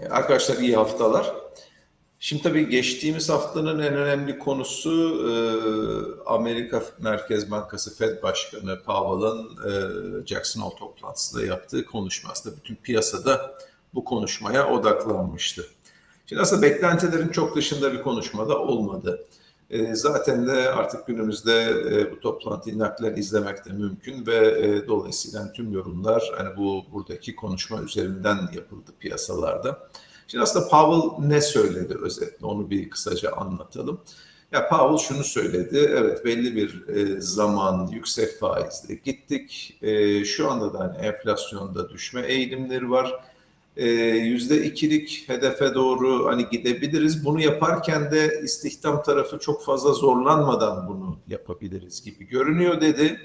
E, Arkadaşlar iyi haftalar. Şimdi tabii geçtiğimiz haftanın en önemli konusu e, Amerika Merkez Bankası Fed Başkanı Powell'ın e, Jackson Hole toplantısında yaptığı konuşma. Aslında bütün piyasada bu konuşmaya odaklanmıştı. Şimdi aslında beklentilerin çok dışında bir konuşmada olmadı. E, zaten de artık günümüzde e, bu toplantıyı naklen izlemek de mümkün ve e, dolayısıyla tüm yorumlar hani bu buradaki konuşma üzerinden yapıldı piyasalarda. Şimdi aslında Powell ne söyledi özetle onu bir kısaca anlatalım. Ya Powell şunu söyledi. Evet belli bir e, zaman yüksek faizle gittik. E, şu anda da hani enflasyonda düşme eğilimleri var. E, Yüzde ikilik hedefe doğru hani gidebiliriz. Bunu yaparken de istihdam tarafı çok fazla zorlanmadan bunu yapabiliriz gibi görünüyor dedi.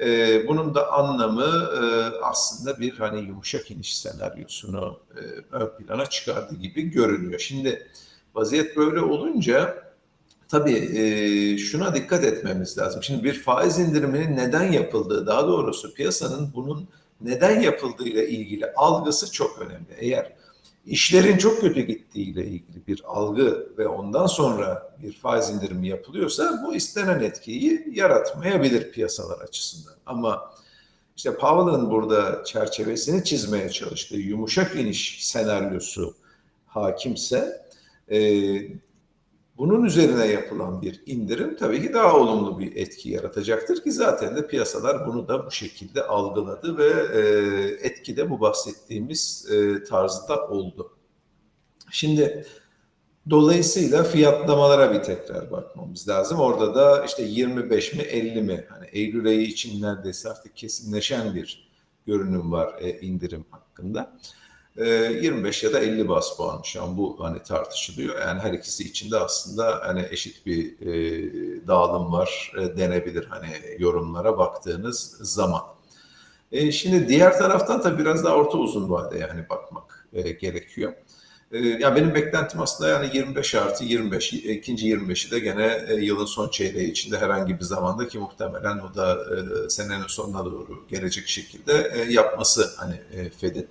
E, bunun da anlamı e, aslında bir hani yumuşak iniş senaryosunu e, ön plana çıkardı gibi görünüyor. Şimdi vaziyet böyle olunca tabii e, şuna dikkat etmemiz lazım. Şimdi bir faiz indiriminin neden yapıldığı, daha doğrusu piyasanın bunun neden yapıldığıyla ilgili algısı çok önemli. Eğer işlerin çok kötü gittiğiyle ilgili bir algı ve ondan sonra bir faiz indirimi yapılıyorsa bu istenen etkiyi yaratmayabilir piyasalar açısından. Ama işte Powell'ın burada çerçevesini çizmeye çalıştığı yumuşak iniş senaryosu hakimse e, bunun üzerine yapılan bir indirim tabii ki daha olumlu bir etki yaratacaktır ki zaten de piyasalar bunu da bu şekilde algıladı ve e, etki de bu bahsettiğimiz e, tarzda oldu. Şimdi dolayısıyla fiyatlamalara bir tekrar bakmamız lazım. Orada da işte 25 mi 50 mi? Hani Eylül ayı için neredeyse artık kesinleşen bir görünüm var e, indirim hakkında. 25 ya da 50 bas puan şu an bu hani tartışılıyor. Yani her ikisi içinde aslında hani eşit bir e, dağılım var e, denebilir hani yorumlara baktığınız zaman. E, şimdi diğer taraftan da biraz daha orta uzun vade yani bakmak e, gerekiyor. E, ya benim beklentim aslında yani 25 artı 25, ikinci 25'i de gene e, yılın son çeyreği içinde herhangi bir zamanda ki muhtemelen o da e, senenin sonuna doğru gelecek şekilde e, yapması hani e, Fed'in.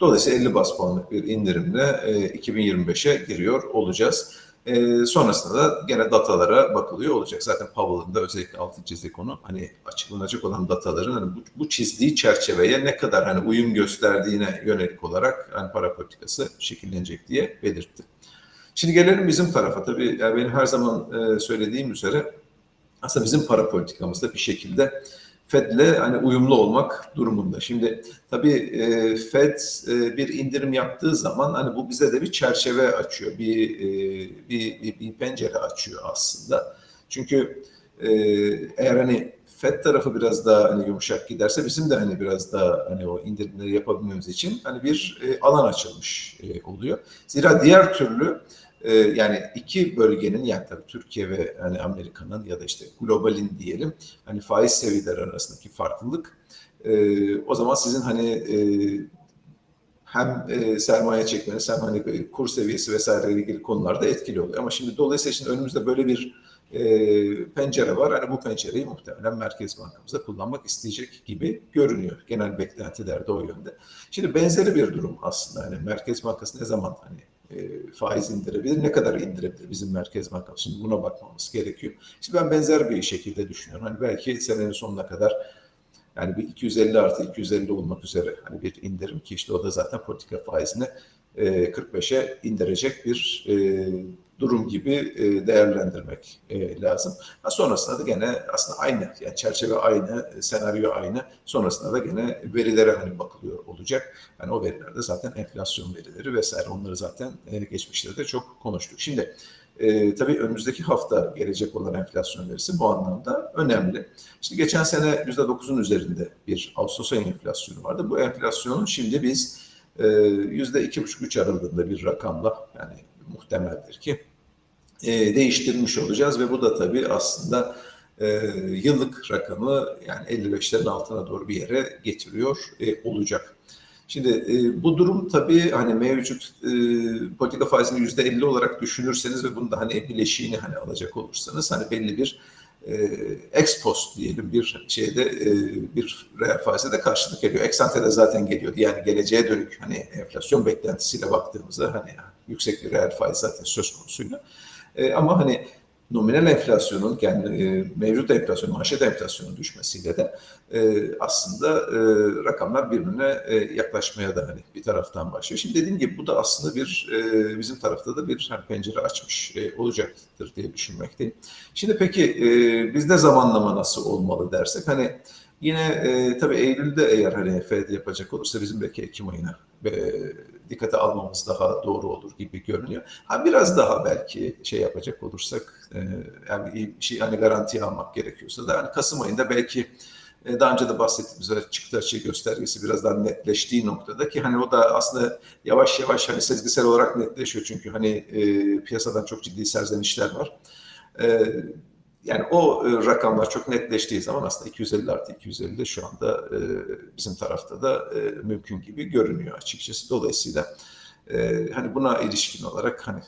Dolayısıyla 50 bas puanlık bir indirimle e, 2025'e giriyor olacağız. E, sonrasında da gene datalara bakılıyor olacak. Zaten Powell'ın da özellikle altı çizdiği konu hani açıklanacak olan dataların hani bu, bu çizdiği çerçeveye ne kadar hani uyum gösterdiğine yönelik olarak hani para politikası şekillenecek diye belirtti. Şimdi gelelim bizim tarafa. Tabii yani benim her zaman e, söylediğim üzere aslında bizim para politikamızda bir şekilde Fed'le hani uyumlu olmak durumunda. Şimdi tabii e, Fed e, bir indirim yaptığı zaman hani bu bize de bir çerçeve açıyor, bir e, bir, bir, bir pencere açıyor aslında. Çünkü eğer hani Fed tarafı biraz daha hani yumuşak giderse bizim de hani biraz daha hani o indirimleri yapabilmemiz için hani bir alan açılmış oluyor. Zira diğer türlü ee, yani iki bölgenin yani tabii Türkiye ve hani Amerika'nın ya da işte globalin diyelim hani faiz seviyeleri arasındaki farklılık e, o zaman sizin hani e, hem e, sermaye çekmeniz hem hani kur seviyesi vesaire ilgili konularda etkili oluyor. Ama şimdi dolayısıyla şimdi önümüzde böyle bir e, pencere var. Hani bu pencereyi muhtemelen Merkez Bankamızda kullanmak isteyecek gibi görünüyor. Genel beklentiler de o yönde. Şimdi benzeri bir durum aslında. Hani Merkez Bankası ne zaman hani e, faiz indirebilir, ne kadar indirebilir bizim Merkez Bankası? Şimdi buna bakmamız gerekiyor. Şimdi ben benzer bir şekilde düşünüyorum. Hani belki senenin sonuna kadar yani bir 250 artı 250 olmak üzere hani bir indirim ki işte o da zaten politika faizini e, 45'e indirecek bir e, durum gibi e, değerlendirmek e, lazım. Sonrasında da gene aslında aynı yani çerçeve aynı, senaryo aynı. Sonrasında da gene verilere hani bakılıyor olacak. Yani o verilerde zaten enflasyon verileri vesaire onları zaten e, geçmişte de çok konuştuk. Şimdi e, tabii önümüzdeki hafta gelecek olan enflasyon verisi bu anlamda önemli. Şimdi geçen sene %9'un üzerinde bir Ağustos ayı enflasyonu vardı. Bu enflasyonun şimdi biz e, %2,5-3 aralığında bir rakamla yani muhtemeldir ki e, değiştirmiş olacağız ve bu da tabii aslında e, yıllık rakamı yani 55'lerin altına doğru bir yere getiriyor e, olacak. Şimdi e, bu durum tabii hani mevcut e, politika faizini yüzde 50 olarak düşünürseniz ve bunu da hani bileşiğini hani alacak olursanız hani belli bir e, ex post diyelim bir şeyde e, bir reel faize de karşılık geliyor. Eksante de zaten geliyordu. Yani geleceğe dönük hani enflasyon beklentisiyle baktığımızda hani yüksek bir reel faiz zaten söz konusuyla. E, ama hani nominal enflasyonun yani e, mevcut enflasyon, manşet enflasyonun düşmesiyle de e, aslında e, rakamlar birbirine e, yaklaşmaya da hani bir taraftan başlıyor. Şimdi dediğim gibi bu da aslında bir e, bizim tarafta da bir hani pencere açmış e, olacaktır diye düşünmekteyim. Şimdi peki e, bizde zamanlama nasıl olmalı dersek hani Yine e, tabii Eylül'de eğer hani Fed yapacak olursa bizim belki Ekim ayına e, dikkate almamız daha doğru olur gibi görünüyor. Ha biraz daha belki şey yapacak olursak e, yani şey hani garantiye almak gerekiyorsa da hani Kasım ayında belki e, daha önce de bahsettiğimiz üzere çıktı açığı göstergesi biraz daha netleştiği noktada ki hani o da aslında yavaş yavaş hani sezgisel olarak netleşiyor çünkü hani e, piyasadan çok ciddi serzenişler var. E, yani o e, rakamlar çok netleştiği zaman aslında 250 artı 250 de şu anda e, bizim tarafta da e, mümkün gibi görünüyor açıkçası. Dolayısıyla hani buna ilişkin olarak hani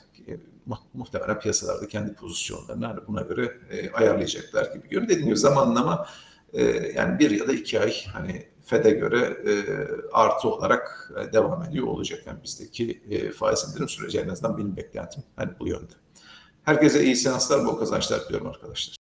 mu- muhtemelen piyasalarda kendi pozisyonlarını hani buna göre ayarlayacaklar gibi görünüyor. Dediğim gibi zamanlama yani bir ya da iki ay hani FED'e göre artı olarak devam ediyor olacak. Yani bizdeki e, faiz indirim süreci en azından benim beklentim hani bu yönde. Herkese iyi seanslar, bol kazançlar diliyorum arkadaşlar.